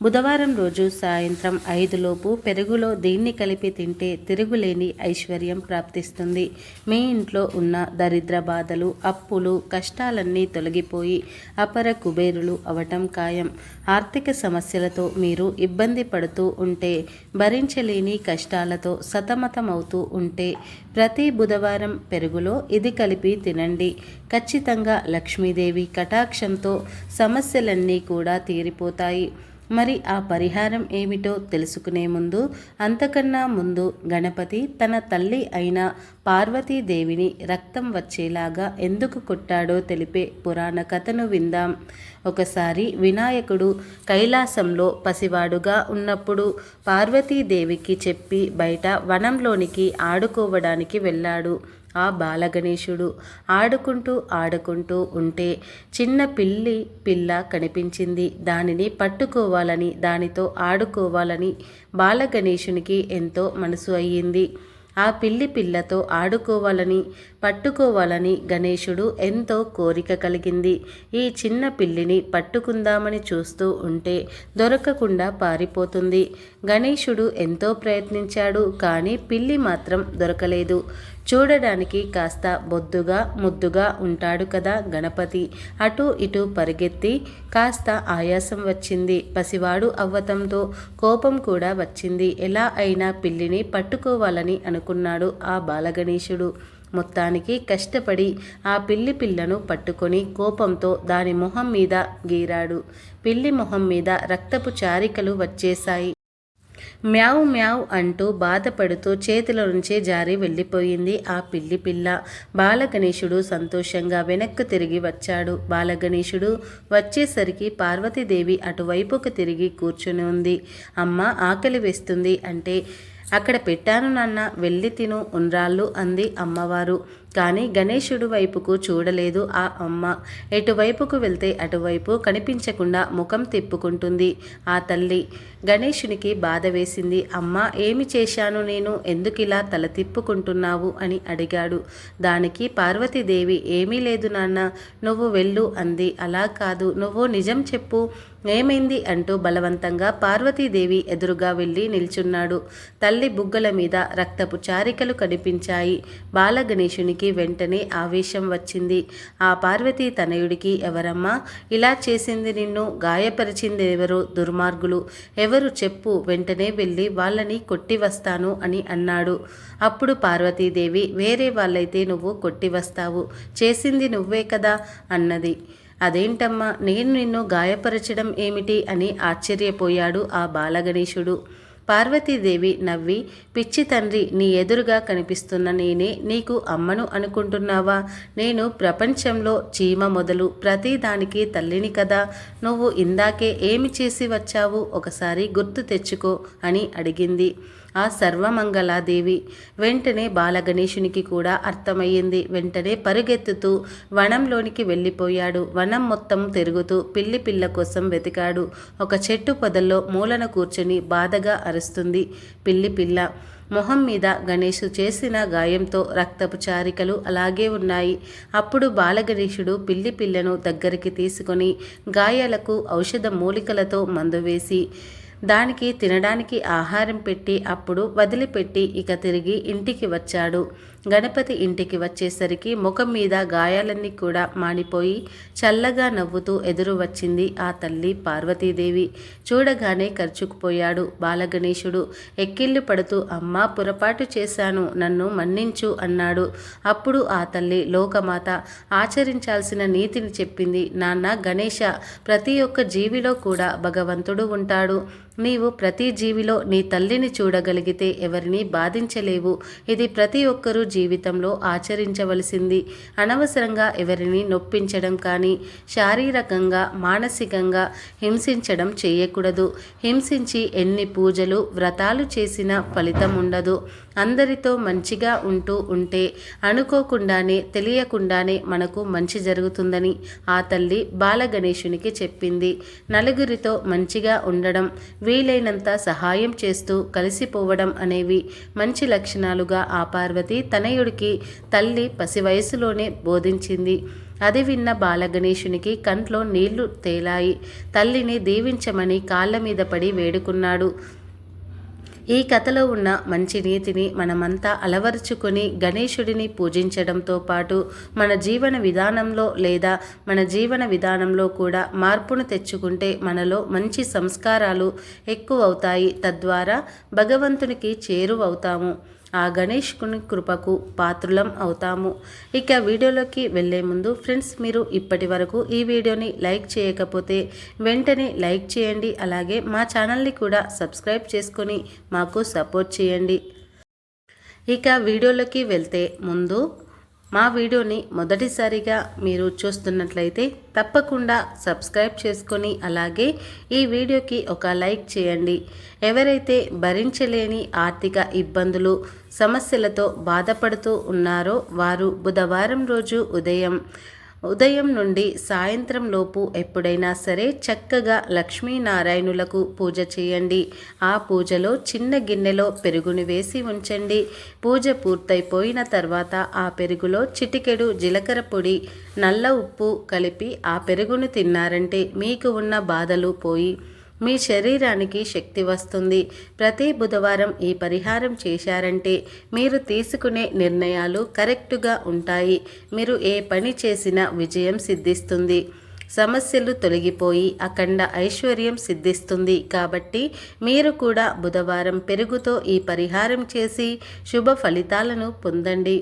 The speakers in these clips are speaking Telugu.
బుధవారం రోజు సాయంత్రం ఐదులోపు పెరుగులో దీన్ని కలిపి తింటే తిరుగులేని ఐశ్వర్యం ప్రాప్తిస్తుంది. మీ ఇంట్లో ఉన్న దరిద్ర బాధలు అప్పులు కష్టాలన్నీ తొలగిపోయి అపర కుబేరులు అవటం ఖాయం. ఆర్థిక సమస్యలతో మీరు ఇబ్బంది పడుతూ ఉంటే భరించలేని కష్టాలతో సతమతమవుతూ ఉంటే ప్రతి బుధవారం పెరుగులో ఇది కలిపి తినండి. ఖచ్చితంగా లక్ష్మీదేవి కటాక్షంతో సమస్యలన్నీ కూడా తీరిపోతాయి. మరి ఆ పరిహారం ఏమిటో తెలుసుకునే ముందు అంతకన్నా ముందు గణపతి తన తల్లి అయిన పార్వతీదేవిని రక్తం వచ్చేలాగా ఎందుకు కొట్టాడో తెలిపే పురాణ కథను విందాం. ఒకసారి వినాయకుడు కైలాసంలో పసివాడుగా ఉన్నప్పుడు పార్వతీదేవికి చెప్పి బయట వనంలోనికి ఆడుకోవడానికి వెళ్ళాడు. ఆ బాలగణేశుడు. ఆడుకుంటూ ఆడుకుంటూ ఉంటే చిన్న పిల్లి పిల్ల కనిపించింది. దానిని పట్టుకోవాలని దానితో ఆడుకోవాలని బాలగణేశునికి ఎంతో మనసు అయ్యింది. ఆ పిల్లి పిల్లతో ఆడుకోవాలని పట్టుకోవాలని గణేశుడు ఎంతో కోరిక కలిగింది. ఈ చిన్న పిల్లిని పట్టుకుందామని చూస్తూ ఉంటే దొరకకుండా పారిపోతుంది. గణేశుడు ఎంతో ప్రయత్నించాడు కానీ పిల్లి మాత్రం దొరకలేదు. చూడడానికి కాస్త బొద్దుగా ముద్దుగా ఉంటాడు కదా గణపతి. అటు ఇటు పరిగెత్తి కాస్త ఆయాసం వచ్చింది. పసివాడు అవ్వతంతో కోపం కూడా వచ్చింది. ఎలా అయినా పిల్లిని పట్టుకోవాలని అనుకున్నాడు ఆ బాలగణేశుడు. మొత్తానికి కష్టపడి ఆ పిల్లి పిల్లను పట్టుకొని కోపంతో దాని మొహం మీద గీరాడు. పిల్లి మొహం మీద రక్తపు చారికలు వచ్చేశాయి. మ్యావ్ మ్యావ్ అంటూ బాధపడుతూ చేతిలో నుంచే జారి వెళ్ళిపోయింది ఆ పిల్లి పిల్ల. బాలగణేశుడు సంతోషంగా వెనక్కు తిరిగి వచ్చాడు. బాలగణేశుడు వచ్చేసరికి పార్వతీదేవి అటువైపుకు తిరిగి కూర్చుని ఉంది. అమ్మ ఆకలి వేస్తుంది అంటే అక్కడ పెట్టాను నాన్న వెళ్ళి తిను ఉండ్రాళ్ళు అంది అమ్మవారు. కానీ గణేశుడు వైపుకు చూడలేదు ఆ అమ్మ. ఎటువైపుకు వెళ్తే అటువైపు కనిపించకుండా ముఖం తిప్పుకుంటుంది ఆ తల్లి. గణేశునికి బాధ వేసింది. అమ్మ ఏమి చేశాను నేను? ఎందుకిలా తల తిప్పుకుంటున్నావు? అని అడిగాడు. దానికి పార్వతీదేవి ఏమీ లేదు నాన్న నువ్వు వెళ్ళు అంది. అలా కాదు నువ్వు నిజం చెప్పు. ఏమైంది అంటూ బలవంతంగా పార్వతీదేవి ఎదురుగా వెళ్ళి నిల్చున్నాడు. తల్లి బుగ్గల మీద రక్తపు చారికలు కనిపించాయి. బాలగణేశునికి వెంటనే ఆవేశం వచ్చింది. ఆ పార్వతీ తనయుడికి ఎవరమ్మా? ఇలా చేసింది నిన్ను గాయపరిచింది ఎవరు దుర్మార్గులు. ఎవరు చెప్పు వెంటనే వెళ్ళి వాళ్ళని కొట్టి వస్తాను అని అన్నాడు. అప్పుడు పార్వతీదేవి వేరే వాళ్ళైతే నువ్వు కొట్టి వస్తావు చేసింది నువ్వే కదా అన్నది. అదేంటమ్మా? నేను నిన్ను గాయపరచడం ఏమిటి అని ఆశ్చర్యపోయాడు ఆ బాలగణేశుడు. పార్వతీదేవి నవ్వి పిచ్చి తండ్రి నీ ఎదురుగా కనిపిస్తున్న నేనే నీకు అమ్మను అనుకుంటున్నావా? నేను ప్రపంచంలో చీమ మొదలు ప్రతిదానికి తల్లిని కదా. నువ్వు ఇందాకే ఏమి చేసి వచ్చావు? ఒకసారి గుర్తు తెచ్చుకో అని అడిగింది. ఆ సర్వమంగళాదేవి. వెంటనే బాలగణేశునికి కూడా అర్థమయ్యింది. వెంటనే పరుగెత్తుతూ వనంలోనికి వెళ్ళిపోయాడు. వనం మొత్తం తిరుగుతూ పిల్లి పిల్ల కోసం వెతికాడు. ఒక చెట్టు పొదల్లో మూలన కూర్చొని బాధగా అరుస్తుంది పిల్లి పిల్ల. మొహం మీద గణేషు చేసిన గాయంతో రక్తపు చారికలు అలాగే ఉన్నాయి. అప్పుడు బాలగణేశుడు పిల్లి పిల్లను దగ్గరికి తీసుకొని గాయాలకు ఔషధ మూలికలతో మందు వేసి దానికి తినడానికి ఆహారం పెట్టి అప్పుడు వదిలిపెట్టి ఇక తిరిగి ఇంటికి వచ్చాడు. గణపతి ఇంటికి వచ్చేసరికి ముఖం మీద గాయాలన్నీ కూడా మానిపోయి చల్లగా నవ్వుతూ ఎదురు వచ్చింది ఆ తల్లి పార్వతీదేవి. చూడగానే ఖర్చుకుపోయాడు బాలగణేశుడు. ఎక్కిళ్ళు పడుతూ అమ్మా పొరపాటు చేశాను నన్ను మన్నించు అన్నాడు. అప్పుడు ఆ తల్లి లోకమాత ఆచరించాల్సిన నీతిని చెప్పింది నాన్న గణేష ప్రతి ఒక్క జీవిలో కూడా భగవంతుడు ఉంటాడు. నీవు ప్రతి జీవిలో నీ తల్లిని చూడగలిగితే ఎవరిని బాధించలేవు. ఇది ప్రతి ఒక్కరూ జీవితంలో ఆచరించవలసింది. అనవసరంగా ఎవరిని నొప్పించడం కానీ శారీరకంగా మానసికంగా హింసించడం చేయకూడదు. హింసించి ఎన్ని పూజలు వ్రతాలు చేసినా ఫలితం ఉండదు. అందరితో మంచిగా ఉంటూ ఉంటే అనుకోకుండానే తెలియకుండానే మనకు మంచి జరుగుతుందని ఆ తల్లి బాలగణేశునికి చెప్పింది. నలుగురితో మంచిగా ఉండడం వీలైనంత సహాయం చేస్తూ కలిసిపోవడం అనేవి మంచి లక్షణాలుగా ఆ పార్వతి తనయుడికి తల్లి పసి వయసులోనే బోధించింది. అది విన్న బాలగణేశునికి కంట్లో నీళ్ళు తేలాయి. తల్లిని దీవించమని కాళ్ళ మీద పడి వేడుకున్నాడు. ఈ కథలో ఉన్న మంచి నీతిని మనమంతా అలవరుచుకొని గణేశుడిని పూజించడంతో పాటు మన జీవన విధానంలో లేదా మన జీవన విధానంలో కూడా మార్పును తెచ్చుకుంటే మనలో మంచి సంస్కారాలు ఎక్కువ అవుతాయి తద్వారా భగవంతునికి చేరువవుతాము. ఆ గణేష్కుని కృపకు పాత్రులం అవుతాము. ఇక వీడియోలోకి వెళ్ళే ముందు ఫ్రెండ్స్ మీరు ఇప్పటి వరకు ఈ వీడియోని లైక్ చేయకపోతే వెంటనే లైక్ చేయండి. అలాగే మా ఛానల్ని కూడా సబ్స్క్రైబ్ చేసుకొని మాకు సపోర్ట్ చేయండి. ఇక వీడియోలోకి వెళ్తే ముందు మా వీడియోని మొదటిసారిగా మీరు చూస్తున్నట్లయితే తప్పకుండా సబ్స్క్రైబ్ చేసుకొని అలాగే ఈ వీడియోకి ఒక లైక్ చేయండి. ఎవరైతే భరించలేని ఆర్థిక ఇబ్బందులు సమస్యలతో బాధపడుతూ ఉన్నారో వారు బుధవారం రోజు ఉదయం ఉదయం నుండి సాయంత్రం లోపు ఎప్పుడైనా సరే చక్కగా లక్ష్మీనారాయణులకు పూజ చేయండి. ఆ పూజలో చిన్న గిన్నెలో పెరుగుని వేసి ఉంచండి. పూజ పూర్తయిపోయిన తర్వాత ఆ పెరుగులో చిటికెడు జీలకర్ర పొడి నల్ల ఉప్పు కలిపి ఆ పెరుగును తిన్నారంటే మీకు ఉన్న బాధలు పోయి మీ శరీరానికి శక్తి వస్తుంది. ప్రతి బుధవారం ఈ పరిహారం చేశారంటే మీరు తీసుకునే నిర్ణయాలు కరెక్టుగా ఉంటాయి. మీరు ఏ పని చేసినా విజయం సిద్ధిస్తుంది. సమస్యలు తొలగిపోయి అఖండ ఐశ్వర్యం సిద్ధిస్తుంది. కాబట్టి మీరు కూడా బుధవారం పెరుగుతో ఈ పరిహారం చేసి శుభ ఫలితాలను పొందండి.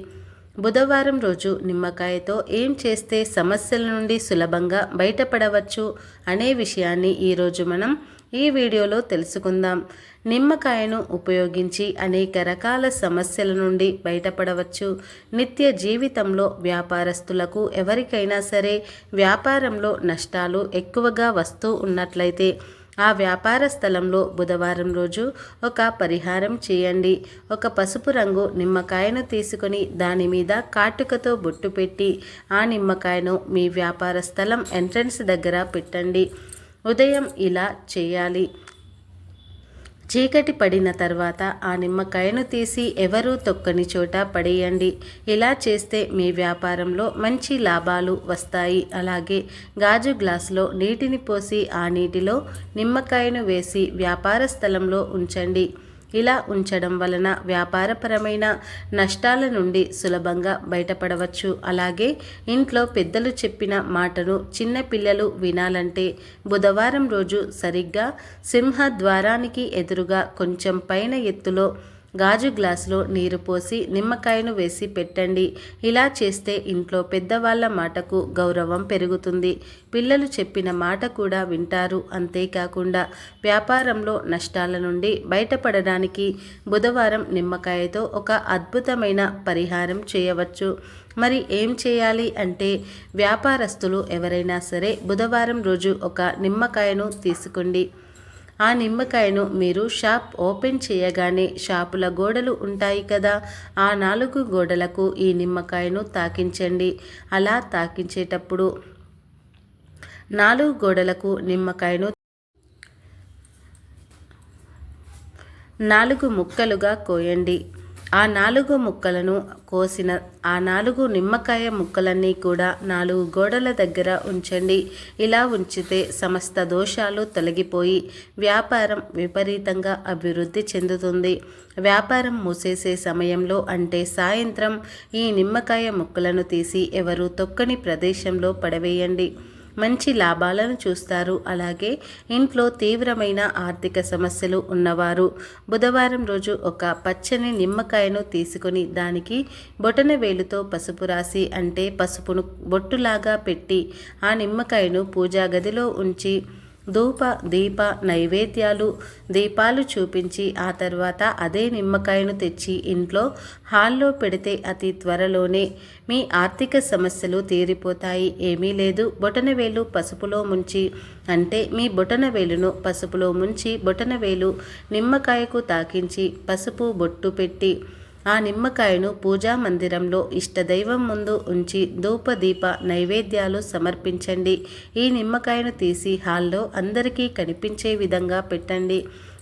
బుధవారం రోజు నిమ్మకాయతో ఏం చేస్తే సమస్యల నుండి సులభంగా బయటపడవచ్చు అనే విషయాన్ని ఈరోజు మనం ఈ వీడియోలో తెలుసుకుందాం. నిమ్మకాయను ఉపయోగించి అనేక రకాల సమస్యల నుండి బయటపడవచ్చు. నిత్య జీవితంలో వ్యాపారస్తులకు ఎవరికైనా సరే వ్యాపారంలో నష్టాలు ఎక్కువగా వస్తూ ఉన్నట్లయితే ఆ వ్యాపార స్థలంలో బుధవారం రోజు ఒక పరిహారం చేయండి. ఒక పసుపు రంగు నిమ్మకాయను తీసుకొని దాని మీద కాటుకతో బొట్టు పెట్టి ఆ నిమ్మకాయను మీ వ్యాపార స్థలం ఎంట్రన్స్ దగ్గర పెట్టండి. ఉదయం ఇలా చేయాలి. చీకటి పడిన తర్వాత ఆ నిమ్మకాయను తీసి ఎవరూ తొక్కని చోట పడేయండి. ఇలా చేస్తే మీ వ్యాపారంలో మంచి లాభాలు వస్తాయి. అలాగే గాజు గ్లాసులో నీటిని పోసి ఆ నీటిలో నిమ్మకాయను వేసి వ్యాపార స్థలంలో ఉంచండి. ఇలా ఉంచడం వలన వ్యాపారపరమైన నష్టాల నుండి సులభంగా బయటపడవచ్చు. అలాగే ఇంట్లో పెద్దలు చెప్పిన మాటను చిన్న పిల్లలు వినాలంటే బుధవారం రోజు సరిగ్గా సింహ ద్వారానికి ఎదురుగా కొంచెం పైన ఎత్తులో గాజు గ్లాసులో నీరు పోసి నిమ్మకాయను వేసి పెట్టండి. ఇలా చేస్తే ఇంట్లో పెద్దవాళ్ళ మాటకు గౌరవం పెరుగుతుంది. పిల్లలు చెప్పిన మాట కూడా వింటారు. అంతేకాకుండా వ్యాపారంలో నష్టాల నుండి బయటపడడానికి బుధవారం నిమ్మకాయతో ఒక అద్భుతమైన పరిహారం చేయవచ్చు. మరి ఏం చేయాలి అంటే వ్యాపారస్తులు ఎవరైనా సరే బుధవారం రోజు ఒక నిమ్మకాయను తీసుకోండి. ఆ నిమ్మకాయను మీరు షాప్ ఓపెన్ చేయగానే షాపుల గోడలు ఉంటాయి కదా ఆ నాలుగు గోడలకు ఈ నిమ్మకాయను తాకించండి. అలా తాకించేటప్పుడు నాలుగు గోడలకు నిమ్మకాయను నాలుగు ముక్కలుగా కోయండి. ఆ నాలుగు ముక్కలను కోసిన ఆ నాలుగు నిమ్మకాయ ముక్కలన్నీ కూడా నాలుగు గోడల దగ్గర ఉంచండి. ఇలా ఉంచితే సమస్త దోషాలు తొలగిపోయి వ్యాపారం విపరీతంగా అభివృద్ధి చెందుతుంది. వ్యాపారం మూసేసే సమయంలో అంటే సాయంత్రం ఈ నిమ్మకాయ ముక్కలను తీసి ఎవరు తొక్కని ప్రదేశంలో పడవేయండి. మంచి లాభాలను చూస్తారు. అలాగే ఇంట్లో తీవ్రమైన ఆర్థిక సమస్యలు ఉన్నవారు బుధవారం రోజు ఒక పచ్చని నిమ్మకాయను తీసుకొని దానికి బొటన వేలుతో పసుపు రాసి అంటే పసుపును బొట్టులాగా పెట్టి ఆ నిమ్మకాయను పూజా గదిలో ఉంచి ధూప దీప నైవేద్యాలు దీపాలు చూపించి ఆ తర్వాత అదే నిమ్మకాయను తెచ్చి ఇంట్లో హాల్లో పెడితే అతి త్వరలోనే మీ ఆర్థిక సమస్యలు తీరిపోతాయి. ఏమీ లేదు. బొటనవేలు పసుపులో ముంచి అంటే మీ బొటనవేలును పసుపులో ముంచి బొటనవేలు నిమ్మకాయకు తాకించి పసుపు బొట్టు పెట్టి ఆ నిమ్మకాయను పూజా మందిరంలో ఇష్టదైవం ముందు ఉంచి ధూపదీప నైవేద్యాలు సమర్పించండి. ఈ నిమ్మకాయను తీసి హాల్లో అందరికీ కనిపించే విధంగా పెట్టండి.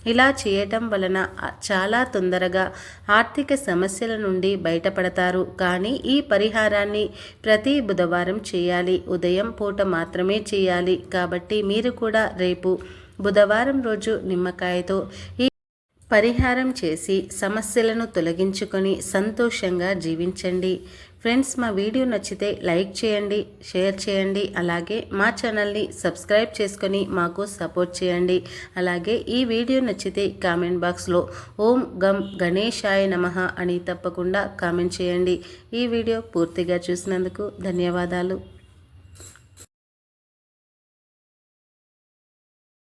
ఇలా చేయటం వలన చాలా తొందరగా ఆర్థిక సమస్యల నుండి బయటపడతారు. కానీ ఈ పరిహారాన్ని ప్రతి బుధవారం చేయాలి. ఉదయం పూట మాత్రమే చేయాలి. కాబట్టి మీరు కూడా రేపు బుధవారం రోజు నిమ్మకాయతో ఈ పరిహారం చేసి సమస్యలను తొలగించుకొని సంతోషంగా జీవించండి. ఫ్రెండ్స్ మా వీడియో నచ్చితే లైక్ చేయండి షేర్ చేయండి అలాగే మా ఛానల్ని సబ్స్క్రైబ్ చేసుకొని మాకు సపోర్ట్ చేయండి. అలాగే ఈ వీడియో నచ్చితే కామెంట్ బాక్స్లో ఓం గం గణేశాయ నమ అని తప్పకుండా కామెంట్ చేయండి. ఈ వీడియో పూర్తిగా చూసినందుకు ధన్యవాదాలు.